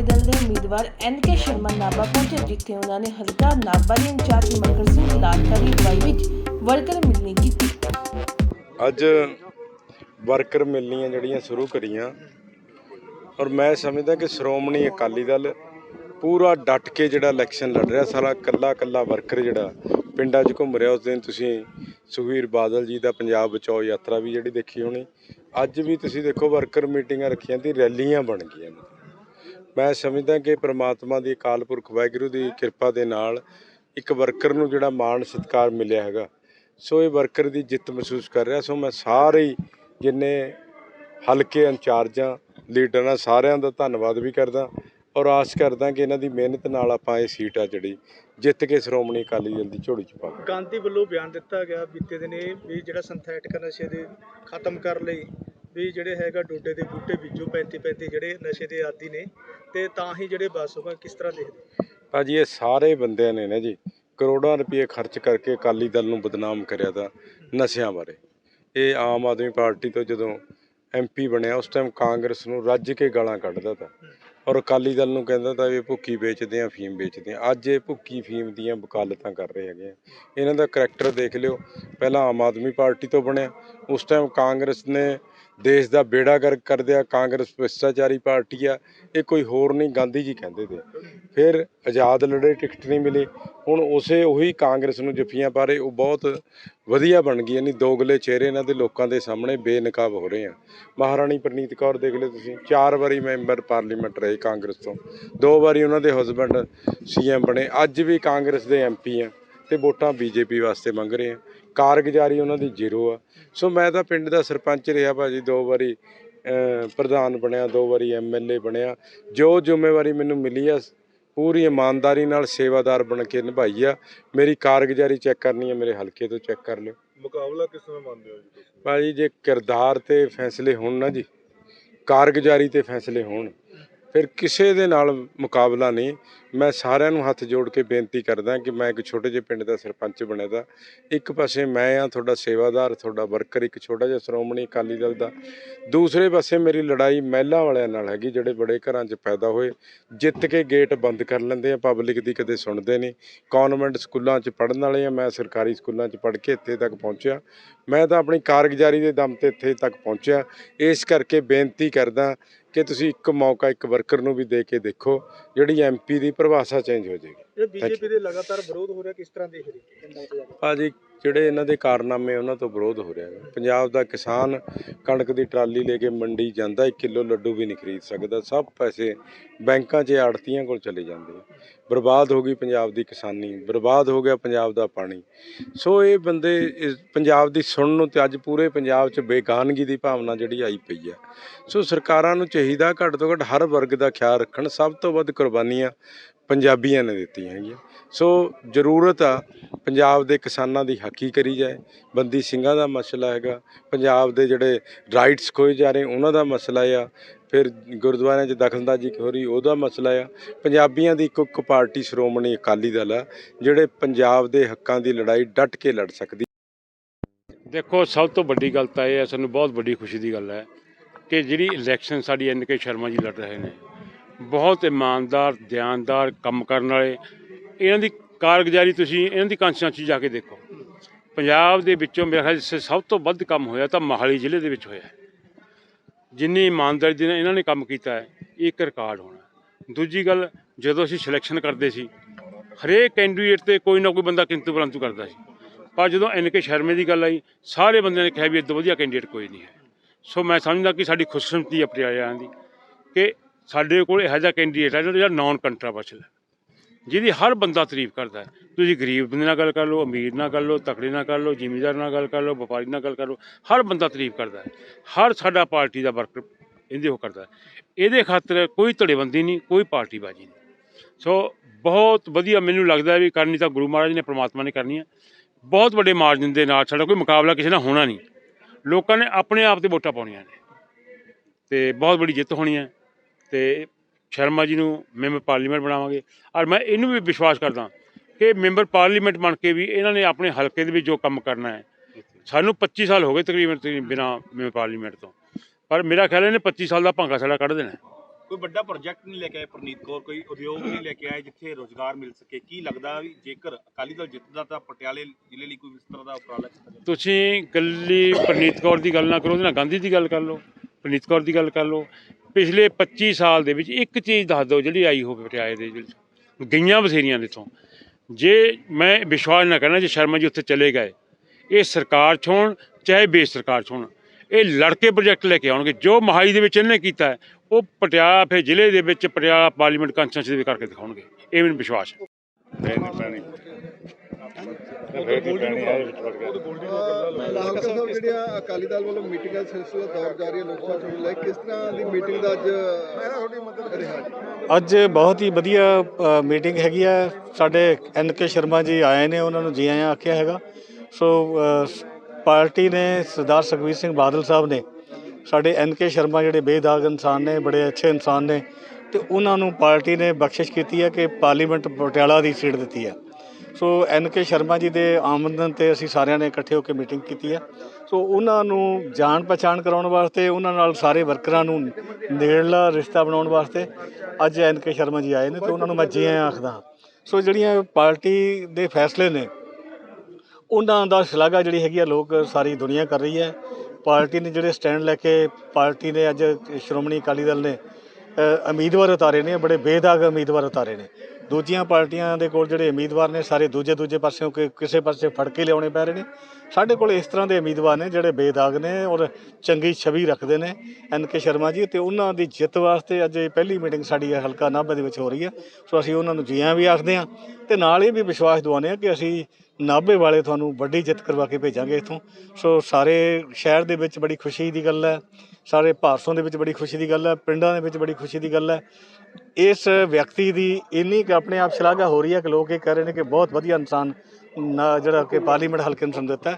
ਅਕਾਲੀ ਦਲ ਦੇ ਉਮੀਦਵਾਰ ਐਨ ਕੇ ਸ਼ਰਮਾ ਨਾਭਾ ਪਹੁੰਚੇ, ਜਿੱਥੇ ਉਹਨਾਂ ਨੇ ਹਲਕਾ ਨਾਭਾ ਦੇ ਇੰਚਾਰਜ ਮਕਰ ਸਿੰਘ ਲਾਲਕਾਰੀ ਅਗਵਾਈ ਵਿੱਚ ਵਰਕਰ ਮਿਲਣੀ ਕੀਤੀ। ਅੱਜ ਵਰਕਰ ਮਿਲਣੀਆਂ ਜਿਹੜੀਆਂ ਸ਼ੁਰੂ ਕਰੀਆਂ ਔਰ ਮੈਂ ਸਮਝਦਾ ਕਿ ਸ਼੍ਰੋਮਣੀ ਅਕਾਲੀ ਦਲ ਪੂਰਾ ਡਟ ਕੇ ਜਿਹੜਾ ਇਲੈਕਸ਼ਨ ਲੜ ਰਿਹਾ, ਸਾਰਾ ਕੱਲਾ ਕੱਲਾ ਵਰਕਰ ਜਿਹੜਾ ਪਿੰਡਾਂ 'ਚ ਘੁੰਮ ਰਿਹਾ, ਉਸ ਦਿਨ ਤੁਸੀਂ ਸੁਖਵੀਰ ਬਾਦਲ ਜੀ ਦਾ ਪੰਜਾਬ ਬਚਾਓ ਯਾਤਰਾ ਵੀ ਜਿਹੜੀ ਦੇਖੀ ਹੋਣੀ, ਅੱਜ ਵੀ ਤੁਸੀਂ ਦੇਖੋ ਵਰਕਰ ਮੀਟਿੰਗਾਂ ਰੱਖੀਆਂ ਤੇ ਰੈਲੀਆਂ ਬਣ ਗਈਆਂ ਨੇ। ਮੈਂ ਸਮਝਦਾ ਕਿ ਪ੍ਰਮਾਤਮਾ ਦੀ ਅਕਾਲ ਪੁਰਖ ਵਾਹਿਗੁਰੂ ਦੀ ਕਿਰਪਾ ਦੇ ਨਾਲ ਇੱਕ ਵਰਕਰ ਨੂੰ ਜਿਹੜਾ ਮਾਣ ਸਤਿਕਾਰ ਮਿਲਿਆ ਹੈਗਾ, ਸੋ ਇਹ ਵਰਕਰ ਦੀ ਜਿੱਤ ਮਹਿਸੂਸ ਕਰ ਰਿਹਾ, ਸੋ ਮੈਂ ਸਾਰੇ ਹੀ ਜਿੰਨੇ ਹਲਕੇ ਇੰਚਾਰਜਾਂ, ਲੀਡਰਾਂ ਸਾਰਿਆਂ ਦਾ ਧੰਨਵਾਦ ਵੀ ਕਰਦਾ ਔਰ ਆਸ ਕਰਦਾ ਕਿ ਇਹਨਾਂ ਦੀ ਮਿਹਨਤ ਨਾਲ ਆਪਾਂ ਇਹ ਸੀਟ ਆ ਜਿਹੜੀ ਜਿੱਤ ਕੇ ਸ਼੍ਰੋਮਣੀ ਅਕਾਲੀ ਦਲ ਦੀ ਝੋਲੀ ਚ ਪਾਵਾਂਗੇ ਗਾਂਧੀ ਵੱਲੋਂ ਬਿਆਨ ਦਿੱਤਾ ਗਿਆ, ਬੀਤੇ ਦਿਨੇ ਵੀ ਜਿਹੜਾ ਸਿੰਥੈਟਿਕ ਨਸ਼ੇ ਦੇ ਖਤਮ ਕਰ ਲਈ ਵੀ ਜਿਹੜੇ ਹੈਗਾ ਡੋਡੇ ਦੇ ਬੂਟੇ ਬੀਜੋ 35 35 ਜਿਹੜੇ ਨਸ਼ੇ ਦੇ ਆਦੀ ਨੇ ਤੇ ਤਾਂ ਹੀ ਜਿਹੜੇ ਬਸ ਹੋਗਾ ਕਿਸ ਤਰ੍ਹਾਂ ਦੇਖਦੇ ਭਾਜੀ, ਇਹ ਸਾਰੇ ਬੰਦਿਆਂ ਨੇ ਨਾ ਜੀ, ਕਰੋੜਾਂ ਰੁਪਏ ਖਰਚ ਕਰਕੇ ਅਕਾਲੀ ਦਲ ਨੂੰ ਬਦਨਾਮ ਕਰਿਆ ਤਾਂ ਨਸ਼ਿਆਂ ਬਾਰੇ। ਇਹ ਆਮ ਆਦਮੀ ਪਾਰਟੀ ਤੋਂ ਜਦੋਂ ਐਮਪੀ ਬਣਿਆ, ਉਸ ਟਾਈਮ ਕਾਂਗਰਸ ਨੂੰ ਰੱਜ ਕੇ ਗਾਲਾਂ ਕੱਢਦਾ ਤਾ। ਔਰ ਅਕਾਲੀ ਦਲ ਨੂੰ ਕਹਿੰਦਾ ਤਾਂ ਵੀ ਭੁੱਕੀ ਵੇਚਦੇ ਆ, ਫੀਮ ਵੇਚਦੇ ਆ। ਅੱਜ ਇਹ ਭੁੱਕੀ ਫੀਮ ਦੀਆਂ ਵਕਾਲਤਾਂ ਕਰ ਰਹੇ ਹੈਗੇ ਆ। ਇਹਨਾਂ ਦਾ ਕਰੈਕਟਰ ਦੇਖ ਲਿਓ। ਪਹਿਲਾਂ ਆਮ ਆਦਮੀ ਪਾਰਟੀ ਤੋਂ ਬਣਿਆ। ਉਸ ਟਾਈਮ ਕਾਂਗਰਸ ਨੇ ਦੇਸ਼ ਦਾ ਬੇੜਾ ਗਰਕ ਕਰ ਦਿਆ ਕਾਂਗਰਸ ਭ੍ਰਿਸ਼ਟਾਚਾਰੀ ਪਾਰਟੀ ਆ, ਇਹ ਕੋਈ ਹੋਰ ਨਹੀਂ, ਗਾਂਧੀ ਜੀ ਕਹਿੰਦੇ ਤੇ। ਫਿਰ ਆਜ਼ਾਦ ਲੜੇ, ਟਿਕਟ ਨਹੀਂ ਮਿਲੀ। ਹੁਣ ਉਸੇ ਉਹੀ ਕਾਂਗਰਸ ਨੂੰ ਜੱਫੀਆਂ ਪਾ ਰਹੇ, ਉਹ ਬਹੁਤ ਵਧੀਆ ਬਣ ਗਈ, ਯਾਨੀ ਦੋਗਲੇ ਚਿਹਰੇ ਇਹਨਾਂ ਦੇ ਲੋਕਾਂ ਦੇ ਸਾਹਮਣੇ ਬੇਨਕਾਬ ਹੋ ਰਹੇ ਆ। ਮਹਾਰਾਣੀ ਪ੍ਰਨੀਤ ਕੌਰ ਦੇਖ ਲਿਓ ਤੁਸੀਂ, ਚਾਰ ਵਾਰੀ ਮੈਂਬਰ ਪਾਰਲੀਮੈਂਟ ਰਹੇ ਕਾਂਗਰਸ ਤੋਂ। ਦੋ ਵਾਰੀ ਉਹਨਾਂ ਦੇ ਹਸਬੰਡ ਸੀਐਮ ਬਣੇ। ਅੱਜ ਵੀ ਕਾਂਗਰਸ ਦੇ ਐਮਪੀ ਆ ਤੇ ਵੋਟਾਂ ਬੀਜੇਪੀ ਵਾਸਤੇ ਮੰਗ ਰਹੇ ਆ। ਕਾਰਗੁਜ਼ਾਰੀ ਉਹਨਾਂ ਦੀ ਜ਼ੀਰੋ ਆ। ਸੋ ਮੈਂ ਤਾਂ ਪਿੰਡ ਦਾ ਸਰਪੰਚ ਰਿਹਾ ਭਾਜੀ ਦੋ ਵਾਰੀ ਪ੍ਰਧਾਨ ਬਣਿਆ ਦੋ ਵਾਰੀ ਐਮਐਲਏ ਬਣਿਆ। ਜੋ ਜ਼ਿੰਮੇਵਾਰੀ ਮੈਨੂੰ ਮਿਲੀ ਆ ਪੂਰੀ ਇਮਾਨਦਾਰੀ ਨਾਲ ਸੇਵਾਦਾਰ ਬਣ ਕੇ ਨਿਭਾਈ ਆ। ਮੇਰੀ ਕਾਰਗੁਜ਼ਾਰੀ ਚੈੱਕ ਕਰਨੀ ਆ ਮੇਰੇ ਹਲਕੇ ਤੋਂ ਚੈੱਕ ਕਰ ਲਿਓ। ਮੁਕਾਬਲਾ ਕਿਸ ਤਰ੍ਹਾਂ ਮੰਨਦੇ ਹੋ ਜੀ ਤੁਸੀਂ? ਭਾਜੀ ਜੇ ਕਿਰਦਾਰ ਤੇ ਫੈਸਲੇ ਹੋਣ ਨਾ ਜੀ ਕਾਰਗੁਜ਼ਾਰੀ ਤੇ ਫੈਸਲੇ ਹੋਣ ਫਿਰ ਕਿਸੇ ਦੇ ਨਾਲ ਮੁਕਾਬਲਾ ਨਹੀਂ। ਮੈਂ ਸਾਰਿਆਂ ਨੂੰ ਹੱਥ ਜੋੜ ਕੇ ਬੇਨਤੀ ਕਰਦਾ ਕਿ ਮੈਂ ਇੱਕ ਛੋਟੇ ਜਿਹੇ ਪਿੰਡ ਦਾ ਸਰਪੰਚ ਬਣਿਆ ਦਾ। ਇੱਕ ਪਾਸੇ ਮੈਂ ਆ, ਤੁਹਾਡਾ ਸੇਵਾਦਾਰ, ਤੁਹਾਡਾ ਵਰਕਰ, ਇੱਕ ਛੋਟਾ ਜਿਹਾ ਸ਼੍ਰੋਮਣੀ ਅਕਾਲੀ ਦਲ ਦਾ। ਦੂਸਰੇ ਪਾਸੇ ਮੇਰੀ ਲੜਾਈ ਮਹਿਲਾ ਵਾਲਿਆਂ ਨਾਲ ਹੈਗੀ, ਜਿਹੜੇ ਬੜੇ ਘਰਾਂ 'ਚ ਪੈਦਾ ਹੋਏ। ਜਿੱਤ ਕੇ ਗੇਟ ਬੰਦ ਕਰ ਲੈਂਦੇ ਆ, ਪਬਲਿਕ ਦੀ ਕਦੇ ਸੁਣਦੇ ਨਹੀਂ। ਕਨਵੈਂਟ ਸਕੂਲਾਂ 'ਚ ਪੜ੍ਹਨ ਵਾਲੇ ਆ, ਮੈਂ ਸਰਕਾਰੀ ਸਕੂਲਾਂ 'ਚ ਪੜ੍ਹ ਕੇ ਇੱਥੇ ਤੱਕ ਪਹੁੰਚਿਆ। ਮੈਂ ਤਾਂ ਆਪਣੀ ਕਾਰਗੁਜ਼ਾਰੀ ਦੇ ਦਮ ਤੇ ਇੱਥੇ ਤੱਕ ਪਹੁੰਚਿਆ। ਇਸ ਕਰਕੇ ਬੇਨਤੀ ਕਰਦਾ ਕਿ ਤੁਸੀਂ ਇੱਕ ਮੌਕਾ ਇੱਕ ਵਰਕਰ ਨੂੰ ਵੀ ਦੇ ਕੇ ਦੇਖੋ, ਜਿਹੜੀ ਐਮਪੀ ਦੀ ਪਰਿਭਾਸ਼ਾ ਚੇਂਜ ਹੋ ਜਾਏਗੀ ਇਹ ਬੀਜੇਪੀ ਦੇ ਲਗਾਤਾਰ ਵਿਰੋਧ ਹੋ ਰਿਹਾ ਕਿਸ ਤਰ੍ਹਾਂ ਦੇਖ ਰਹੇ ਭਾਜੀ ਜਿਹੜੇ ਇਹਨਾਂ ਦੇ ਕਾਰਨਾਮੇ ਉਹਨਾਂ ਤੋਂ ਵਿਰੋਧ ਹੋ ਰਿਹਾ ਹੈ। ਪੰਜਾਬ ਦਾ ਕਿਸਾਨ ਕਣਕ ਦੀ ਟਰਾਲੀ ਲੈ ਕੇ ਮੰਡੀ ਜਾਂਦਾ 1 ਕਿਲੋ ਲੱਡੂ ਵੀ ਨਹੀਂ ਖਰੀਦ ਸਕਦਾ। ਸਭ ਪੈਸੇ ਬੈਂਕਾਂ 'ਚ ਆੜਤੀਆਂ ਕੋਲ ਚਲੇ ਜਾਂਦੇ ਆ। ਬਰਬਾਦ ਹੋ ਗਈ ਪੰਜਾਬ ਦੀ ਕਿਸਾਨੀ ਬਰਬਾਦ ਹੋ ਗਿਆ ਪੰਜਾਬ ਦਾ ਪਾਣੀ। ਸੋ ਇਹ ਬੰਦੇ ਪੰਜਾਬ ਦੀ ਸੁਣਨ ਨੂੰ ਤੇ ਅੱਜ ਪੂਰੇ ਪੰਜਾਬ 'ਚ ਬੇਗਾਨਗੀ ਦੀ ਭਾਵਨਾ ਜਿਹੜੀ ਆਈ ਪਈ ਆ। ਸੋ ਸਰਕਾਰਾਂ ਨੂੰ ਚਾਹੀਦਾ ਘੱਟ ਤੋਂ ਘੱਟ ਹਰ ਵਰਗ ਦਾ ਖਿਆਲ ਰੱਖਣ। ਸਭ ਤੋਂ ਵੱਧ ਕੁਰਬਾਨੀਆਂ ਪੰਜਾਬੀਆਂ ਨੇ ਦਿੱਤੀਆਂ ਹੈਗੀਆਂ। ਸੋ ਜ਼ਰੂਰਤ ਆ ਪੰਜਾਬ ਦੇ ਕਿਸਾਨਾਂ ਦੀ ਹੱਕੀ ਕਰੀ ਜਾਏ। ਬੰਦੀ ਸਿੰਘਾਂ ਦਾ ਮਸਲਾ ਹੈਗਾ। ਪੰਜਾਬ ਦੇ ਜਿਹੜੇ ਰਾਈਟਸ ਖੋਏ ਜਾ ਰਹੇ, ਉਹਨਾਂ ਦਾ ਮਸਲਾ ਆ। ਫਿਰ ਗੁਰਦੁਆਰਿਆਂ 'ਚ ਦਖਲਅੰਦਾਜ਼ੀ ਹੋ ਰਹੀ, ਉਹਦਾ ਮਸਲਾ ਆ। ਪੰਜਾਬੀਆਂ ਦੀ ਇੱਕੋ ਇੱਕ ਪਾਰਟੀ ਸ਼੍ਰੋਮਣੀ ਅਕਾਲੀ ਦਲ ਆ, ਜਿਹੜੇ ਪੰਜਾਬ ਦੇ ਹੱਕਾਂ ਦੀ ਲੜਾਈ ਡਟ ਕੇ ਲੜ ਸਕਦੀ। ਦੇਖੋ, ਸਭ ਤੋਂ ਵੱਡੀ ਗੱਲ ਤਾਂ ਇਹ ਹੈ, ਸਾਨੂੰ ਬਹੁਤ ਵੱਡੀ ਖੁਸ਼ੀ ਦੀ ਗੱਲ ਹੈ ਕਿ ਜਿਹੜੀ ਇਲੈਕਸ਼ਨ ਸਾਡੀ ਐਨ ਕੇ ਸ਼ਰਮਾ ਜੀ ਲੜ ਰਹੇ ਨੇ ਬਹੁਤ ਇਮਾਨਦਾਰ ਧਿਆਨਦਾਰ ਕੰਮ ਕਰਨ ਵਾਲੇ। ਇਹਨਾਂ ਦੀ ਕਾਰਗੁਜ਼ਾਰੀ ਤੁਸੀਂ ਇਹਨਾਂ ਦੀ ਕੰਸਟੀਟਿਊਂਸੀ ਜਾ ਕੇ ਦੇਖੋ। ਪੰਜਾਬ ਦੇ ਵਿੱਚੋਂ ਮੇਰੇ ਖਿਆਲ 'ਚ ਸਭ ਤੋਂ ਵੱਧ ਕੰਮ ਹੋਇਆ ਤਾਂ ਮੋਹਾਲੀ ਜ਼ਿਲ੍ਹੇ ਦੇ ਵਿੱਚ ਹੋਇਆ। ਜਿੰਨੀ ਇਮਾਨਦਾਰੀ ਦੇ ਨਾਲ ਇਹਨਾਂ ਨੇ ਕੰਮ ਕੀਤਾ ਹੈ ਇਹ ਇੱਕ ਰਿਕਾਰਡ ਹੋਣਾ। ਦੂਜੀ ਗੱਲ, ਜਦੋਂ ਅਸੀਂ ਸਿਲੈਕਸ਼ਨ ਕਰਦੇ ਸੀ, ਹਰੇਕ ਕੈਂਡੀਡੇਟ ਤੇ ਕੋਈ ਨਾ ਕੋਈ ਬੰਦਾ ਕਿੰਤੂ ਪਰੰਤੂ ਕਰਦਾ ਸੀ। ਪਰ ਜਦੋਂ ਐਨ ਕੇ ਸ਼ਰਮੇ ਦੀ ਗੱਲ ਆਈ, ਸਾਰੇ ਬੰਦਿਆਂ ਨੇ ਕਿਹਾ ਵੀ ਇਦੋਂ ਵਧੀਆ ਕੈਂਡੀਡੇਟ ਕੋਈ ਨਹੀਂ ਹੈ। ਸੋ ਮੈਂ ਸਮਝਦਾ ਕਿ ਸਾਡੀ ਖੁਸ਼ਕਿਸਮਤੀ ਹੈ ਆਇਆਂ ਦੀ ਕਿ ਸਾਡੇ ਕੋਲ ਇਹੋ ਜਿਹਾ ਕੈਂਡੀਡੇਟ ਹੈ ਜਿਹੜਾ ਨਾਨ ਕੰਟਰਾਵਰਸ਼ਲ ਹੈ, ਜਿਹਦੀ ਹਰ ਬੰਦਾ ਤਾਰੀਫ ਕਰਦਾ ਹੈ। ਤੁਸੀਂ ਗਰੀਬ ਬੰਦੇ ਨਾਲ ਗੱਲ ਕਰ ਲਓ, ਅਮੀਰ ਨਾਲ ਕਰ ਲਓ, ਤਕੜੇ ਨਾਲ ਕਰ ਲਓ, ਜ਼ਿਮੀਦਾਰ ਨਾਲ ਗੱਲ ਕਰ ਲਓ, ਵਪਾਰੀ ਨਾਲ ਗੱਲ ਕਰ ਲਓ, ਹਰ ਬੰਦਾ ਤਾਰੀਫ ਕਰਦਾ ਹੈ। ਹਰ ਸਾਡਾ ਪਾਰਟੀ ਦਾ ਵਰਕਰ ਇਹਦੇ ਉਹ ਕਰਦਾ ਇਹਦੇ ਖਾਤਰ ਕੋਈ ਧੜੇਬੰਦੀ ਨਹੀਂ, ਕੋਈ ਪਾਰਟੀਬਾਜ਼ੀ ਨਹੀਂ। ਸੋ ਬਹੁਤ ਵਧੀਆ ਮੈਨੂੰ ਲੱਗਦਾ ਵੀ ਕਰਨੀ ਤਾਂ ਗੁਰੂ ਮਹਾਰਾਜ ਨੇ, ਪ੍ਰਮਾਤਮਾ ਨੇ ਕਰਨੀ ਹੈ। ਬਹੁਤ ਵੱਡੇ ਮਾਰਜਨ ਦੇ ਨਾਲ ਸਾਡਾ ਕੋਈ ਮੁਕਾਬਲਾ ਕਿਸੇ ਨਾਲ ਹੋਣਾ ਨਹੀਂ। ਲੋਕਾਂ ਨੇ ਆਪਣੇ ਆਪ ਤੇ ਵੋਟਾਂ ਪਾਉਣੀਆਂ ਨੇ। ਤੇ ਬਹੁਤ ਵੱਡੀ ਜਿੱਤ ਹੋਣੀ ਹੈ। ਤੇ ਸ਼ਰਮਾ ਜੀ ਨੂੰ ਮੈਂਬਰ ਪਾਰਲੀਮੈਂਟ ਬਣਾਵਾਂਗੇ। ਔਰ ਮੈਂ ਇਹਨੂੰ ਵੀ ਵਿਸ਼ਵਾਸ ਕਰਦਾ ਕਿ ਮੈਂਬਰ ਪਾਰਲੀਮੈਂਟ ਬਣ ਕੇ ਵੀ ਇਹਨਾਂ ਨੇ ਆਪਣੇ ਹਲਕੇ ਦੇ ਵਿੱਚ ਜੋ ਕੰਮ ਕਰਨਾ ਹੈ ਸਾਨੂੰ 25 ਸਾਲ ਹੋ ਗਏ ਤਕਰੀਬਨ ਬਿਨਾ ਮੈਂਬਰ ਪਾਰਲੀਮੈਂਟ ਤੋਂ। ਪਰ ਮੇਰਾ ਖਿਆਲ ਹੈ ਇਹਨੇ 25 ਸਾਲ ਦਾ ਭਾਂਗਾ ਸਾਡਾ ਕੱਢ ਦੇਣਾ। ਕੋਈ ਵੱਡਾ ਪ੍ਰੋਜੈਕਟ ਨਹੀਂ ਲੈ ਕੇ ਆਏ ਪ੍ਰਨੀਤ ਕੌਰ ਕੋਈ ਉਦਯੋਗ ਨਹੀਂ ਲੈ ਕੇ ਆਏ ਜਿੱਥੇ ਰੋਜ਼ਗਾਰ ਮਿਲ ਸਕੇ। ਕੀ ਲੱਗਦਾ ਵੀ ਜੇਕਰ ਅਕਾਲੀ ਦਲ ਜਿੱਤਦਾ ਤਾਂ ਪਟਿਆਲੇ ਜ਼ਿਲ੍ਹੇ ਲਈ ਕੋਈ ਇਸ ਤਰ੍ਹਾਂ ਦਾ ਉਪਰਾਲਾ ਤੁਸੀਂ ਗੱਲੀ ਪ੍ਰਨੀਤ ਕੌਰ ਦੀ ਗੱਲ ਨਾ ਕਰੋ ਉਹਦੇ ਨਾਲ ਗਾਂਧੀ ਦੀ ਗੱਲ ਕਰ ਲਓ ਪ੍ਰਨੀਤ ਕੌਰ ਦੀ ਗੱਲ ਕਰ ਲਓ। ਪਿਛਲੇ 25 ਸਾਲ ਦੇ ਵਿੱਚ ਇੱਕ ਚੀਜ਼ ਦੱਸ ਦਿਓ ਜਿਹੜੀ ਆਈ ਹੋਵੇ ਪਟਿਆਲੇ ਦੇ ਵਿੱਚ। ਗਈਆਂ ਬਥੇਰੀਆਂ ਦੇ ਤੋਂ ਜੇ ਮੈਂ ਵਿਸ਼ਵਾਸ ਨਾ ਕਰਨਾ ਜੇ ਸ਼ਰਮਾ ਜੀ ਉੱਥੇ ਚਲੇ ਗਏ, ਇਹ ਸਰਕਾਰ 'ਚ ਹੋਣ ਚਾਹੇ ਬੇਸ ਸਰਕਾਰ 'ਚ ਹੋਣ ਇਹ ਲੜਕੇ ਪ੍ਰੋਜੈਕਟ ਲੈ ਕੇ ਆਉਣਗੇ। ਜੋ ਮਹਾਈ ਦੇ ਵਿੱਚ ਇਹਨੇ ਕੀਤਾ ਉਹ ਪਟਿਆਲਾ, ਫਿਰ ਜ਼ਿਲ੍ਹੇ ਦੇ ਵਿੱਚ ਪਟਿਆਲਾ ਪਾਰਲੀਮੈਂਟ ਕੰਸਟੀਚੁਐਂਸੀ ਦੇ ਕਰਕੇ ਦਿਖਾਉਣਗੇ। ਇਹ ਮੈਨੂੰ ਵਿਸ਼ਵਾਸ ਹੈ। ਹਲਕਾ ਸਾਹਿਬ ਜਿਹੜੀਆਂ ਅਕਾਲੀ ਦਲ ਵੱਲੋਂ ਮੀਟਿੰਗ ਦਾ ਸਿਲਸਿਲਾ ਦੌਰ ਜਾਰੀ ਹੈ ਲੋਕ ਸਭਾ ਚੋਣ ਲੈ ਕਿਸ ਤਰ੍ਹਾਂ ਦੀ ਮੀਟਿੰਗ ਦਾ ਅੱਜ ਤੁਹਾਡੀ ਮਦਦ ਰਿਹਾ ਅੱਜ ਬਹੁਤ ਹੀ ਵਧੀਆ ਮੀਟਿੰਗ ਹੈਗੀ ਆ। ਸਾਡੇ ਐਨ ਕੇ ਸ਼ਰਮਾ ਜੀ ਆਏ ਨੇ, ਉਹਨਾਂ ਨੂੰ ਜੀ ਆਇਆਂ ਆਖਿਆ ਹੈਗਾ। ਸੋ, ਪਾਰਟੀ ਨੇ ਸਰਦਾਰ ਸੁਖਬੀਰ ਸਿੰਘ ਬਾਦਲ ਸਾਹਿਬ ਨੇ ਸਾਡੇ ਐਨ ਕੇ ਸ਼ਰਮਾ ਜਿਹੜੇ ਬੇਦਾਗ ਇਨਸਾਨ ਨੇ, ਬੜੇ ਅੱਛੇ ਇਨਸਾਨ ਨੇ, ਤੇ ਉਹਨਾਂ ਨੂੰ ਪਾਰਟੀ ਨੇ ਬਖਸ਼ਿਸ਼ ਕੀਤੀ ਹੈ ਕਿ ਪਾਰਲੀਮੈਂਟ ਪਟਿਆਲਾ ਦੀ ਸੀਟ ਦਿੱਤੀ ਹੈ। ਸੋ ਐਨ ਕੇ ਸ਼ਰਮਾ ਜੀ ਦੇ ਆਮਦਨ ਤੇ ਅਸੀਂ ਸਾਰਿਆਂ ਨੇ ਇਕੱਠੇ ਹੋ ਕੇ ਮੀਟਿੰਗ ਕੀਤੀ ਹੈ। ਸੋ ਉਹਨਾਂ ਨੂੰ ਜਾਣ ਪਛਾਣ ਕਰਾਉਣ ਵਾਸਤੇ, ਉਹਨਾਂ ਨਾਲ ਸਾਰੇ ਵਰਕਰਾਂ ਨੂੰ ਨੇੜਲਾ ਰਿਸ਼ਤਾ ਬਣਾਉਣ ਵਾਸਤੇ ਅੱਜ ਐਨ ਕੇ ਸ਼ਰਮਾ ਜੀ ਆਏ ਨੇ ਤੇ ਉਹਨਾਂ ਨੂੰ ਮੈਂ ਜੀ ਆਇਆਂ ਆਖਦਾ ਹਾਂ। ਸੋ ਜਿਹੜੀਆਂ ਪਾਰਟੀ ਦੇ ਫੈਸਲੇ ਨੇ, ਉਹਨਾਂ ਦਾ ਸ਼ਲਾਘਾ ਜਿਹੜੀ ਹੈਗੀ ਆ ਲੋਕ ਸਾਰੀ ਦੁਨੀਆ ਕਰ ਰਹੀ ਹੈ। ਪਾਰਟੀ ਨੇ ਜਿਹੜੇ ਸਟੈਂਡ ਲੈ ਕੇ ਪਾਰਟੀ ਨੇ ਅੱਜ ਸ਼੍ਰੋਮਣੀ ਅਕਾਲੀ ਦਲ ਨੇ ਉਮੀਦਵਾਰ ਉਤਾਰੇ ਨੇ, ਬੜੇ ਬੇਦਾਗ ਉਮੀਦਵਾਰ ਉਤਾਰੇ ਨੇ। ਦੂਜੀਆਂ ਪਾਰਟੀਆਂ ਦੇ ਕੋਲ ਜਿਹੜੇ ਉਮੀਦਵਾਰ ਨੇ, ਸਾਰੇ ਦੂਜੇ ਦੂਜੇ ਪਾਸਿਓਂ ਕਿ ਕਿਸੇ ਪਾਸੇ ਫੜ ਕੇ ਲਿਆਉਣੇ ਪੈ ਰਹੇ ਨੇ। ਸਾਡੇ ਕੋਲ ਇਸ ਤਰ੍ਹਾਂ ਦੇ ਉਮੀਦਵਾਰ ਨੇ ਜਿਹੜੇ ਬੇਦਾਗ ਨੇ ਔਰ ਚੰਗੀ ਛਵੀ ਰੱਖਦੇ ਨੇ, ਐਨ ਕੇ ਸ਼ਰਮਾ ਜੀ, ਤੇ ਉਹਨਾਂ ਦੀ ਜਿੱਤ ਵਾਸਤੇ ਅੱਜ ਇਹ ਪਹਿਲੀ ਮੀਟਿੰਗ ਸਾਡੀ ਹਲਕਾ ਨਾਭਾ ਦੇ ਵਿੱਚ ਹੋ ਰਹੀ ਹੈ। ਸੋ ਅਸੀਂ ਉਹਨਾਂ ਨੂੰ ਜੀਆਂ ਵੀ ਆਖਦੇ ਹਾਂ ਤੇ ਨਾਲ ਇਹ ਵੀ ਵਿਸ਼ਵਾਸ ਦਿਵਾਉਂਦੇ ਹਾਂ ਕਿ ਅਸੀਂ ਨਾਭੇ ਵਾਲੇ ਤੁਹਾਨੂੰ ਵੱਡੀ ਜਿੱਤ ਕਰਵਾ ਕੇ ਭੇਜਾਂਗੇ ਇੱਥੋਂ। ਸੋ ਸਾਰੇ ਸ਼ਹਿਰ ਦੇ ਵਿੱਚ ਬੜੀ ਖੁਸ਼ੀ ਦੀ ਗੱਲ ਹੈ, ਸਾਰੇ ਭਾਰਸੋਂ ਦੇ ਵਿੱਚ ਬੜੀ ਖੁਸ਼ੀ ਦੀ ਗੱਲ ਹੈ, ਪਿੰਡਾਂ ਦੇ ਵਿੱਚ ਬੜੀ ਖੁਸ਼ੀ ਦੀ ਗੱਲ ਹੈ। ਇਸ ਵਿਅਕਤੀ ਦੀ ਇੰਨੀ ਕਿ ਆਪਣੇ ਆਪ ਸ਼ਲਾਘਾ ਹੋ ਰਹੀ ਹੈ ਕਿ ਲੋਕ ਇਹ ਕਹਿ ਰਹੇ ਨੇ ਕਿ ਬਹੁਤ ਵਧੀਆ ਇਨਸਾਨ ਨਾ ਜਿਹੜਾ ਕਿ ਪਾਰਲੀਮੈਂਟ ਹਲਕੇ ਨੂੰ ਸੰਦਿਤ ਹੈ।